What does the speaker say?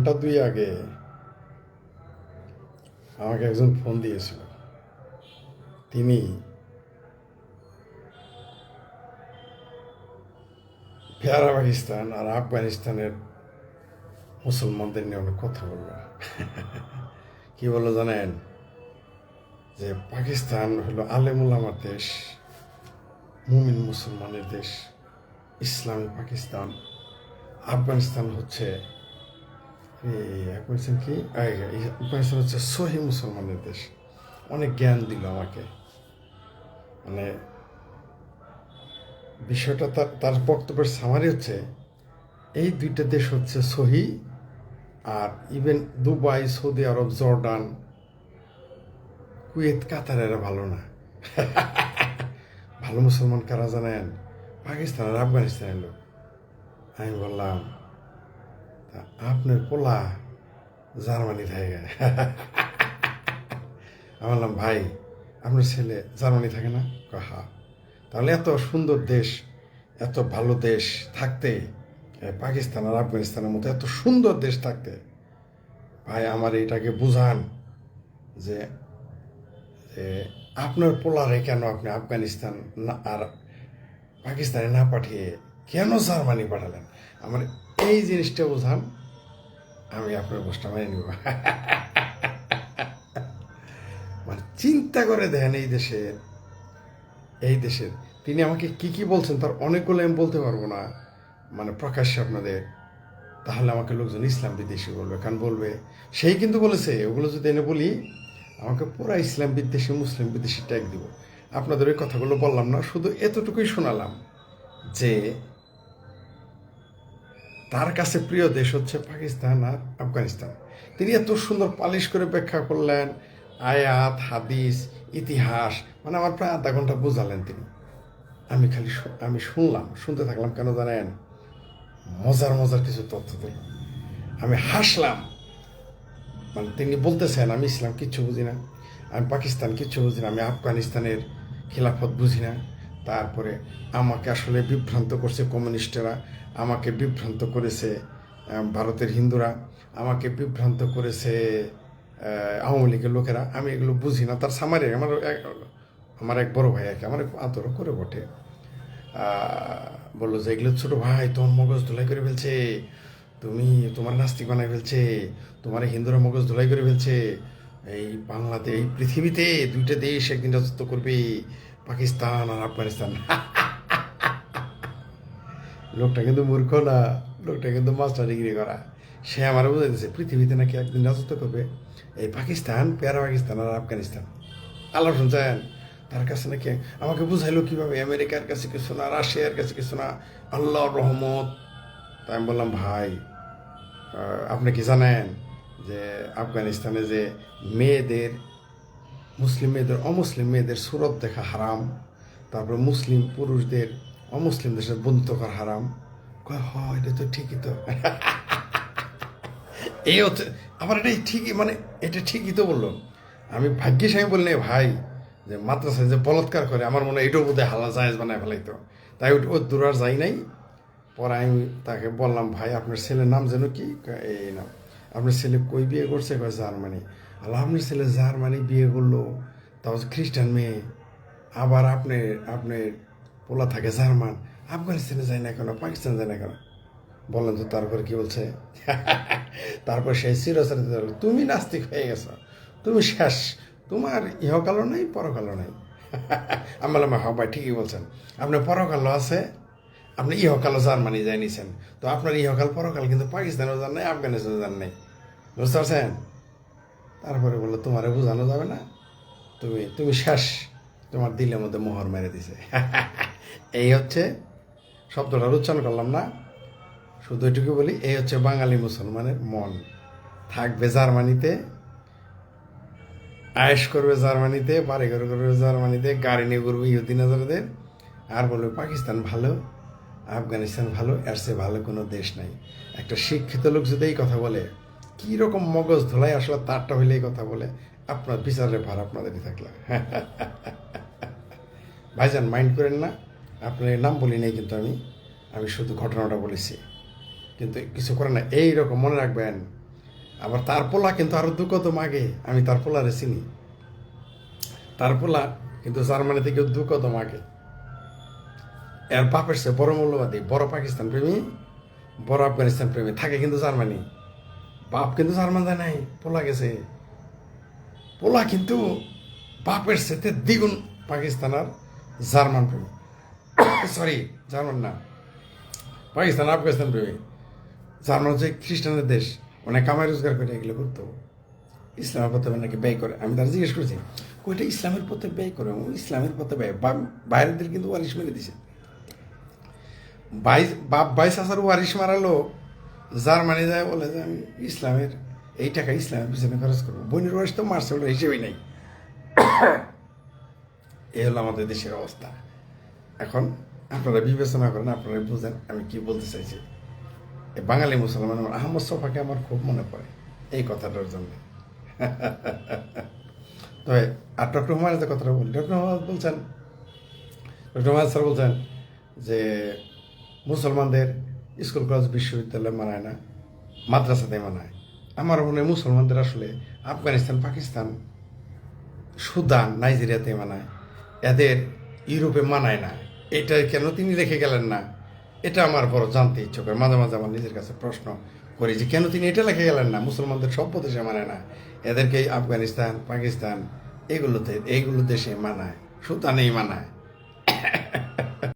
ঘণ্টা দুই আগে আমাকে একজন ফোন দিয়েছিল। তিনি পেয়ারা পাকিস্তান আর আফগানিস্তানের মুসলমানদের নিয়ে অনেক কথা বলল। কি বলল জানেন? যে পাকিস্তান হলো আলেমুলামার দেশ, মুমিন মুসলমানের দেশ, ইসলামী পাকিস্তান, আফগানিস্তান হচ্ছে আফগানিস্তান কি? এই হচ্ছে সহি মুসলমানের দেশ। অনেক জ্ঞান দিল আমাকে। মানে বিষয়টা তার তার বক্তব্যের সামারি হচ্ছে, এই দুইটা দেশ হচ্ছে সহি আর even Dubai, Saudi Arab, Jordan, Kuwait, Qatar এরা ভালো না। ভালো মুসলমান কারা জানেন? পাকিস্তান আর আফগানিস্তানের লোক। আমি বললাম আপনার পোলা জার্মানি থাকে। আমি বললাম ভাই, আপনার ছেলে জার্মানি থাকে না? হ্যাঁ তাহলে এত সুন্দর দেশ, এত ভালো দেশ থাকতে পাকিস্তান আর আফগানিস্তানের মতো এত সুন্দর দেশ থাকতে, ভাই আমার এটাকে বুঝান যে আপনার পোলারে কেন আপনি আফগানিস্তান আর পাকিস্তানে না পাঠিয়ে কেন জার্মানি পাঠালেন? আমার এই জিনিসটা বোঝান, আমি আপনার গোষ্ঠটা মেনে নিব। মানে চিন্তা করে দেখেন এই দেশের এই দেশের তিনি আমাকে কি কি বলছেন তার অনেকগুলো আমি বলতে পারব না। মানে প্রকাশ্যে আপনাদের, তাহলে আমাকে লোকজন ইসলাম বিদ্বেষী বলবে, কারণ বলবে, সেই কিন্তু বলেছে, ওগুলো যদি এনে বলি, আমাকে পুরা ইসলাম বিদ্বেষী, মুসলিম বিদ্বেষী ট্যাগ দিব। আপনাদের ওই কথাগুলো বললাম না, শুধু এতটুকুই শোনালাম যে তার কাছে প্রিয় দেশ হচ্ছে পাকিস্তান আর আফগানিস্তান। তিনি এত সুন্দর পালিশ করে ব্যাখ্যা করলেন, আয়াত, হাদিস, ইতিহাস মানে আমার প্রায় আধা ঘণ্টা বোঝালেন তিনি। আমি খালি আমি শুনলাম, শুনতে থাকলাম, কেন জানেন? মজার মজার কিছু তথ্য দিল। আমি হাসলাম। মানে তিনি বলতেছেন, আমি ইসলাম কিচ্ছু বুঝি না, আমি পাকিস্তান কিচ্ছু বুঝি না, আমি আফগানিস্তানের খিলাফত বুঝি না। তারপরে আমাকে আসলে বিভ্রান্ত করছে কমিউনিস্টরা, আমাকে বিভ্রান্ত করেছে ভারতের হিন্দুরা, আমাকে বিভ্রান্ত করেছে আওয়ামী লীগের লোকেরা। আমি এগুলো বুঝি না, তার সামারি আমার আমার এক বড় ভাই কি আমার আদর করে বটে। বলল যে, এগুলো ছোট ভাই তোমার মগজ ধুলাই করে ফেলছে, তুমি তোমার নাস্তিক বানাই ফেলছে, তোমার হিন্দুরা মগজ ধুলাই করে ফেলছে, এই বাংলাতে, এই পৃথিবীতে দুইটা দেশ একদিন রাজত্ব করবে পাকিস্তান আর আফগানিস্তান। লোকটা কিন্তু মূর্খ না, লোকটা কিন্তু মাস্টার ডিগ্রি করা। সে আমার বুঝাইতেছে, পৃথিবীতে নাকি একদিন রাজত্ব করবে এই পাকিস্তান, পেয়ারা পাকিস্তান আর আফগানিস্তান। আল্লাহ শুনছেন তার কাছে নাকি আমাকে বুঝাইলো কীভাবে আমেরিকার কাছে কিছু না, রাশিয়ার কাছে কিছু না। আল্লাহর রহমত। তাই আমি বললাম, ভাই আপনি কি জানেন যে আফগানিস্তানে যে মেয়েদের মুসলিম মেয়েদের অমুসলিম মেয়েদের সুরত দেখা হারাম, তারপরে মুসলিম পুরুষদের অমুসলিম দেশের বন্ধুত্ব করা হারাম। এটা তো ঠিকই তো। এই হচ্ছে আমার এটাই ঠিকই মানে এটা ঠিকই তো বলল। আমি ভাগ্যিস আমি বললে ভাই, যে মাদ্রাসায় যে বলৎকার করে, আমার মনে হয় এটাও বোধহয় হালা জায়েজ বানায় ফেলাইতো। তাই ওই দূর আর যাই নাই। পরে আমি তাকে বললাম, ভাই, আপনার ছেলের নাম যেন কি? এই নাম, আপনার ছেলে কই বিয়ে করছে? কয়, জার্মানি। আপনার ছেলে জার্মানি বিয়ে করল তাও খ্রিস্টান মেয়ে। আবার আপনি আপনি পোলা থাকে জার্মান। আফগানিস্তানে যায় না কেন? পাকিস্তানে যায় না কেন? বললেন তো তারপর কি বলছে? তারপর সেই চিরচারিত তুমি নাস্তিক হয়ে গেছো। তুমি শেষ। তোমার ইহকালও নাই, পরকালও নাই। আমি বললাম হ্যাঁ ভাই, ঠিকই বলছেন। আপনার পরকালও আছে, আপনি ইহকালও জার্মানি যাই নিছেন। তো আপনার ইহকাল, পরকাল কিন্তু পাকিস্তানেও যান নাই, আফগানিস্তানেও যান নাই। বুঝতে পারছেন? তারপরে বলল, তোমারে বোঝানো যাবে না। তুমি তুমি শেষ। তোমার দিলের মধ্যে মোহর মেরে দিছে। এই হচ্ছে শব্দটার উচ্চারণ করলাম না। শুধু এটুকু বলি, এই হচ্ছে বাঙালি মুসলমানের মন। থাকবে জার্মানিতে আয়েস করবে জার্মানিতে বাড়ি ঘর করবে জার্মানিতে, গাড়ি নিয়ে ঘুরবে ইহুদিন হাজারদের আর বলবে, পাকিস্তান ভালো, আফগানিস্তান ভালো, এর চেয়ে ভালো কোনো দেশ নাই। একটা শিক্ষিত লোক যদি এই কথা বলে কী রকম মগজ ধোলাই আসলে তারটা হইলে এই কথা বলে? আপনার বিচারের ভার আপনাদেরই থাকলে। ভাইজান মাইন্ড করেন না। আপনার নাম বলি নাই কিন্তু আমি। আমি শুধু ঘটনাটা বলেছি। কিন্তু কিছু করে না, এই রকম মনে রাখবেন। আবার তার পোলা কিন্তু আরও দু কদম আগে আমি তার পোলারে চিনি। তার পোলা কিন্তু জার্মানি থেকে দু কদম আগে এর বাপের সে বড় মূল্যবাদী বড় পাকিস্তান প্রেমী, বড় আফগানিস্তান প্রেমী, থাকে কিন্তু জার্মানি। বাপ কিন্তু জার্মান যায় নাই, পোলা গেছে। পোলা কিন্তু বাপের সাথে দ্বিগুণ পাকিস্তান আর জার্মান প্রেমী। সরি, জার্মান না। পাকিস্তান, আফগানিস্তান প্রেমী। জার্মান হচ্ছে খ্রিস্টানদের দেশ। অনেক কামাই রোজগার করে এগুলো করতো। ইসলামের পথে নাকি ব্যয় করে। আমি তারা জিজ্ঞেস করেছি ওইটা ইসলামের পথে ব্যয় করে? ইসলামের পথে ব্যয়। বাইরেদের কিন্তু ওয়ারিশ মেরে দিছে। বাইশ বাপ বাইশ হাজার ওয়ারিশ মারালো জার্মানি যায়, বলে যে আমি ইসলামের, এই টাকা ইসলামের পিছনে খরচ করব। বোনের ওয়ারিশ তো মারছে ওটা হিসেবেই নাই। এই হলো আমাদের দেশের অবস্থা। এখন আপনারা বিবেচনা করেন, আপনারা বুঝেন আমি কি বলতে চাইছি। বাঙালি মুসলমান আমার, আহমদ সফাকে আমার খুব মনে পড়ে এই কথাটার জন্য। তবে, আর ডক্টর হুমায়ুন যে কথাটা বলি ডক্টর হুমায়ুন বলছেন, ডক্টর হুমায়ুন স্যার বলছেন যে মুসলমানদের স্কুল কলেজ বিশ্ববিদ্যালয় মানায় না, মাদ্রাসাতে মানায়। আমার মনে হয় মুসলমানদের আসলে আফগানিস্তান, পাকিস্তান, সুদান, নাইজেরিয়াতে মানায়। এদের ইউরোপে মানায় না। এটা কেন তিনি রেখে গেলেন না? এটা আমার বড় জানতে ইচ্ছে করে, মাঝে মাঝে আমার নিজের কাছে প্রশ্ন করি যে কেন তিনি এটা লেখে গেলেন না? মুসলমানদের সব দেশে মানায় না। এদেরকে আফগানিস্তান, পাকিস্তান, এগুলোতে এইগুলো দেশে মানায়, সুদানেই মানায়।